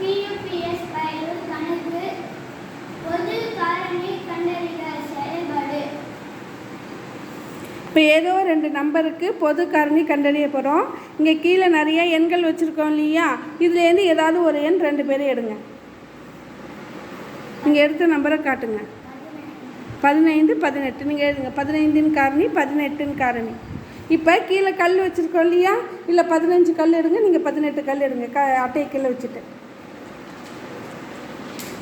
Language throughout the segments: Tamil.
பியூபிஎஸ் கணக்கு பொது காரணி கண்டறிக செயல்பாடு. இப்போ ஏதோ ரெண்டு நம்பருக்கு பொது காரணி கண்டறிய போகிறோம் இங்கே கீழே நிறைய எண்கள் வச்சுருக்கோம் இல்லையா? இதுலேருந்து ஏதாவது ஒரு எண் ரெண்டு பேரும் எடுங்க. நீங்கள் எடுத்த நம்பரை காட்டுங்க. பதினைந்து பதினெட்டு. நீங்கள் எழுதுங்க. பதினைந்தின் காரணி பதினெட்டுன்னு காரணி. இப்போ கீழே கல் வச்சுருக்கோம் இல்லையா? இல்லை பதினஞ்சு கல் எடுங்க நீங்கள் பதினெட்டு கல் எடுங்க. க அட்டையை கீழே வச்சுட்டு.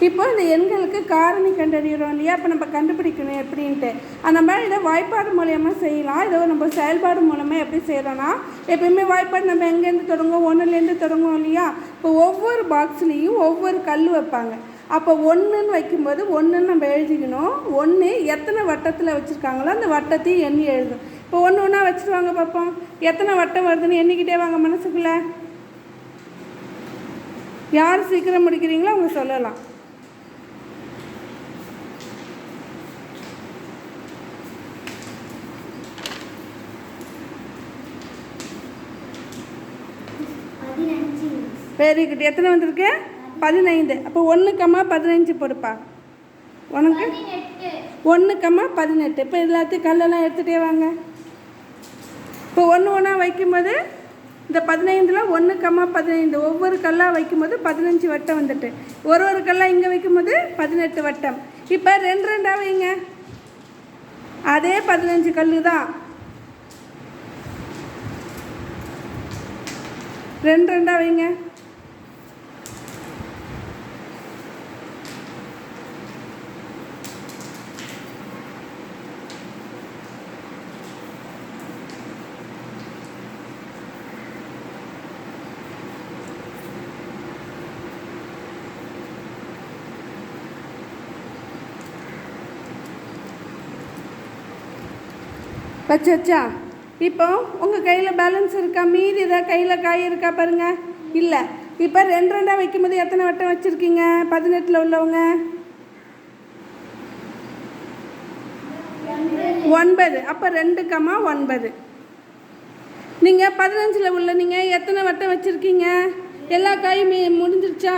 இப்போ இந்த எண்களுக்கு காரணி கண்டறிகிறோம் இல்லையா? அப்போ நம்ம கண்டுபிடிக்கணும் எப்படின்ட்டு. அந்த மாதிரி இதை வாய்ப்பாடு மூலயமா செய்யலாம். இதை நம்ம செயல்பாடு மூலமாக எப்படி செய்கிறோன்னா எப்பயுமே வாய்ப்பாடு நம்ம எங்கேருந்து தொடங்குவோம்? ஒன்றுலேருந்து தொடங்குவோம் இல்லையா? இப்போ ஒவ்வொரு பாக்ஸ்லேயும் ஒவ்வொரு கல் வைப்பாங்க. அப்போ ஒன்றுன்னு வைக்கும்போது ஒன்றுன்னு நம்ம எழுதிக்கணும். ஒன்று எத்தனை வட்டத்தில் வச்சுருக்காங்களோ அந்த வட்டத்தையும் எண்ணி எழுதும் இப்போ ஒன்று ஒன்றா வச்சுருவாங்க பார்ப்போம். எத்தனை வட்டம் வருதுன்னு எண்ணிக்கிட்டே வாங்க மனசுக்குள்ளே. யார் சீக்கிரம் முடிக்கிறீங்களோ அவங்க சொல்லலாம் பதினஞ்சு வெரி குட் எத்தனை வந்திருக்கு? பதினைந்து. அப்போ ஒன்று கம்மா பதினஞ்சு போடுப்பா உனக்கு? ஒன்று கம்மா பதினெட்டு. இப்போ எல்லாத்தையும் கல்லெல்லாம் எடுத்துகிட்டே வாங்க. இப்போ ஒன்று ஒன்றா வைக்கும்போது இந்த பதினைந்தில் ஒன்று கம்மா பதினைந்து. ஒவ்வொரு கல்லாக வைக்கும்போது பதினஞ்சு வட்டம் வந்துட்டு. ஒரு ஒரு கல்லாக இங்கே வைக்கும்போது பதினெட்டு வட்டம். இப்போ ரெண்டு ரெண்டாக வைங்க. அதே பதினஞ்சு கல் தான். ரெண்டு ரெண்டாக வைங்க. வச்சாச்சா? இப்போ உங்கள் கையில் பேலன்ஸ் இருக்கா? மீதி ஏதாவது கையில் காய் இருக்கா பாருங்கள் இல்லை. இப்போ ரெண்டு ரெண்டாக வைக்கும்போது எத்தனை வட்டம் வச்சுருக்கீங்க? பதினெட்டில் உள்ளவங்க? ஒன்பது. அப்போ ரெண்டு கம்மா ஒன்பது. நீங்கள் பதினஞ்சில் உள்ள நீங்கள் எத்தனை வட்டம் வச்சுருக்கீங்க? எல்லா காயும் மீ முடிஞ்சிருச்சா?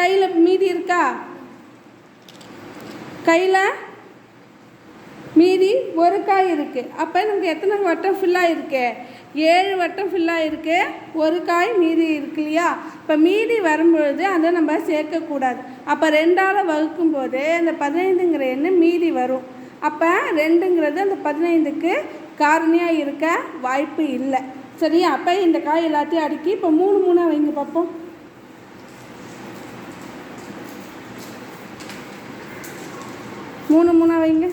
கையில் மீதி இருக்கா? கையில் மீதி ஒரு காய் இருக்குது அப்போ நமக்கு எத்தனை வட்டம் ஃபில்லாக இருக்கு ஏழு வட்டம் ஃபில்லாக இருக்கு ஒரு காய் மீதி இருக்கு இல்லையா? இப்போ மீதி வரும்பொழுது அதை நம்ம சேர்க்கக்கூடாது. அப்போ ரெண்டால் வகுக்கும் போது அந்த பதினைந்துங்கிற எண்ணு மீதி வரும். அப்போ ரெண்டுங்கிறது அந்த பதினைந்துக்கு காரணியாக இருக்க வாய்ப்பு இல்லை. சரியா? அப்போ இந்த காய் எல்லாத்தையும் அடுக்கி இப்போ மூணு மூணாக வைங்க பார்ப்போம் மூணு மூணாக வைங்க.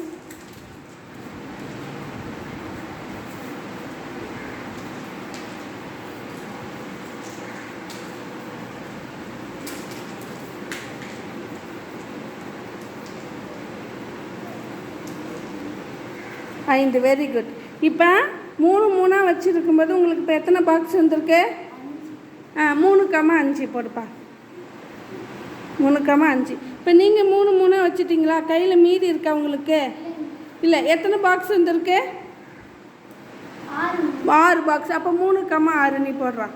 ஐந்து வெரி குட் இப்போ மூணு மூணாக வச்சுருக்கும்போது உங்களுக்கு இப்போ எத்தனை பாக்ஸ் வந்திருக்கு? ஆ மூணு கம்மா அஞ்சு போடுப்பா. மூணு கம்மா அஞ்சு. இப்போ நீங்கள் மூணு மூணாக வச்சுட்டிங்களா? கையில் மீதி இருக்கா உங்களுக்கு? இல்லை எத்தனை பாக்ஸ் வந்திருக்கு? ஆறு பாக்ஸ் அப்போ மூணு கம்மா ஆறு நீ போடுறான்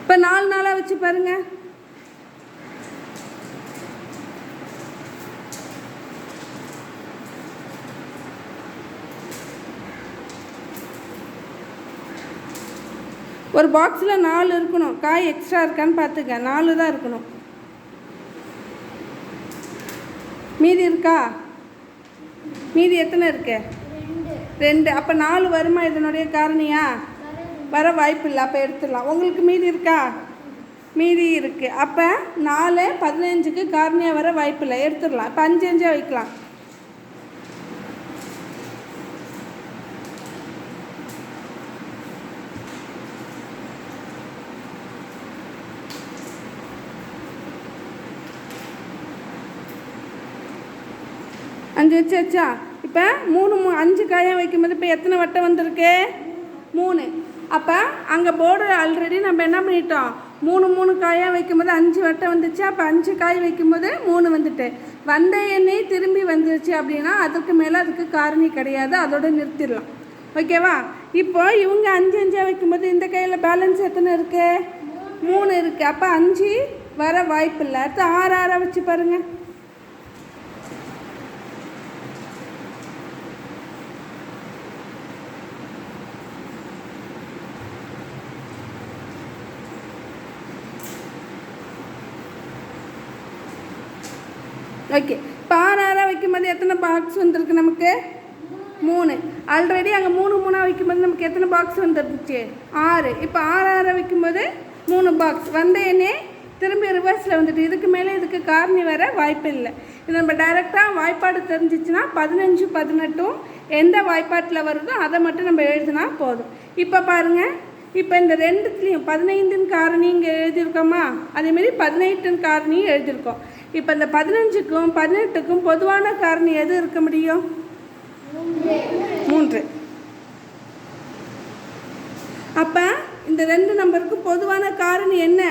இப்போ நாலு நாளாக வச்சு பாருங்கள் ஒரு பாக்ஸில் நாலு இருக்கணும். காய் எக்ஸ்ட்ரா இருக்கான்னு பார்த்துக்க. நாலு தான் இருக்கணும். மீதி இருக்கா? மீதி எத்தனை இருக்கு? ரெண்டு. அப்போ நாலு வருமா இதனுடைய காரணியா? வர வாய்ப்பு இல்லை. அப்போ எடுத்துடலாம். உங்களுக்கு மீதி இருக்கா? மீதி இருக்குது அப்போ நாலு பதினஞ்சுக்கு காரணியாக வர வாய்ப்பு இல்லை. எடுத்துடலாம். இப்போ அஞ்சு அஞ்சாக வைக்கலாம். அஞ்சு வச்சாச்சா இப்போ மூணு மூ அஞ்சு காயாக வைக்கும்போது இப்போ எத்தனை வட்டம் வந்திருக்கு? மூணு. அப்போ அங்கே போர்டு ஆல்ரெடி நம்ம என்ன பண்ணிட்டோம்? மூணு மூணு காயாக வைக்கும்போது அஞ்சு வட்டம் வந்துச்சு. அப்போ அஞ்சு காய் வைக்கும்போது மூணு வந்துட்டு. வந்த எண்ணெய் திரும்பி வந்துருச்சு அப்படின்னா அதுக்கு மேலே அதுக்கு காரணி கிடையாது. அதோட நிறுத்திடலாம். ஓகேவா இப்போ இவங்க அஞ்சு அஞ்சாக வைக்கும்போது இந்த கையில் பேலன்ஸ் எத்தனை இருக்குது மூணு மூணு இருக்குது அப்போ அஞ்சு வர வாய்ப்பு இல்லை அடுத்து ஆறு ஆறாக வச்சு பாருங்கள் ஓகே இப்போ வைக்கும்போது எத்தனை பாக்ஸ் வந்திருக்கு நமக்கு? மூணு. ஆல்ரெடி அங்கே மூணு மூணாக வைக்கும்போது நமக்கு எத்தனை பாக்ஸ் வந்துருந்துச்சு? ஆறு. இப்போ ஆறு ஆறாக வைக்கும்போது மூணு பாக்ஸ் வந்த எண்ணே திரும்பி ரிவர்ஸில் வந்துட்டு இதுக்கு மேலே இதுக்கு காரணி வர வாய்ப்பு இல்லை. இது நம்ம டைரெக்டாக வாய்ப்பாடு தெரிஞ்சிச்சுன்னா பதினஞ்சு பதினெட்டும் எந்த வாய்ப்பாட்டில் வருதோ அதை மட்டும் நம்ம எழுதினா போதும். இப்போ பாருங்கள் இப்போ இந்த ரெண்டுத்துலேயும் பதினைந்துன்னு காரணி இங்கே எழுதியிருக்கோமா? அதேமாரி பதினெட்டுன்னு காரணியும் எழுதியிருக்கோம். இப்போ இந்த பதினஞ்சுக்கும் பதினெட்டுக்கும் பொதுவான காரணி எது இருக்க முடியும்? மூன்று. அப்போ இந்த ரெண்டு நம்பருக்கு பொதுவான காரணி என்ன?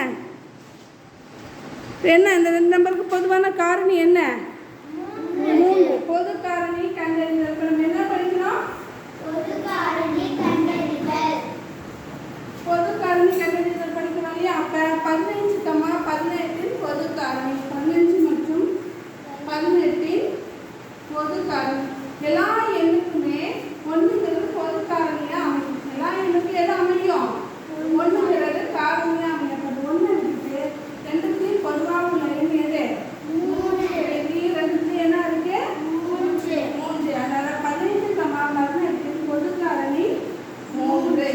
என்ன? இந்த ரெண்டு நம்பருக்கு பொதுவான காரணி என்ன? மூன்று. பொது காரணி இப்ப நம்ம என்ன படிக்கிறோம் ஒரு காரணி கண்டறிதல் பொது காரணி கண்டறிதல் படிக்கிறோம் இல்லையா அப்போ பதினஞ்சு கம்மா பதினெட்டின் பொது காரணி பதினஞ்சு மற்றும் பதினெட்டின் பொது காரணி எல்லா எண்ணுக்குமே ஒன்றுங்கிறது பொது காரணியாக அமையும் எல்லா எண்ணுக்கும் எது அமையும் ஒன்றுங்கிறது காரணியாக அமையும் அப்போ ஒன்று இருக்குது ரெண்டுத்துலேயும் பொதுவாக உள்ள எண் எது மூணு இது ரெண்டுத்துலேயும் என்ன இருக்கு மூன்று மூன்று அதனால பதினைந்து கம்மா பதினெட்டின் பொது காரணி மூன்று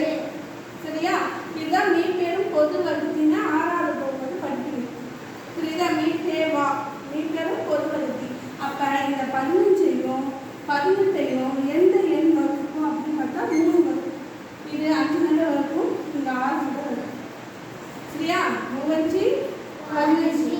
சரியா இதுதான் மீ பேரும் பொது வகுத்தினா ஆறாவது போகும்போது படிக்கிறீங்க புரியுதா மீ தேவா மீ பேரும் பொது வகுத்தி அப்போ இந்த பதினஞ்சையும் பதினெட்டையும் எந்த எண் வகுக்கும் அப்படின்னு பார்த்தா மூணு வரும் இது அஞ்சு நல்ல வகுக்கும் இந்த ஆறு நல்ல வரும் சரியா? மூவஞ்சு பதினஞ்சு.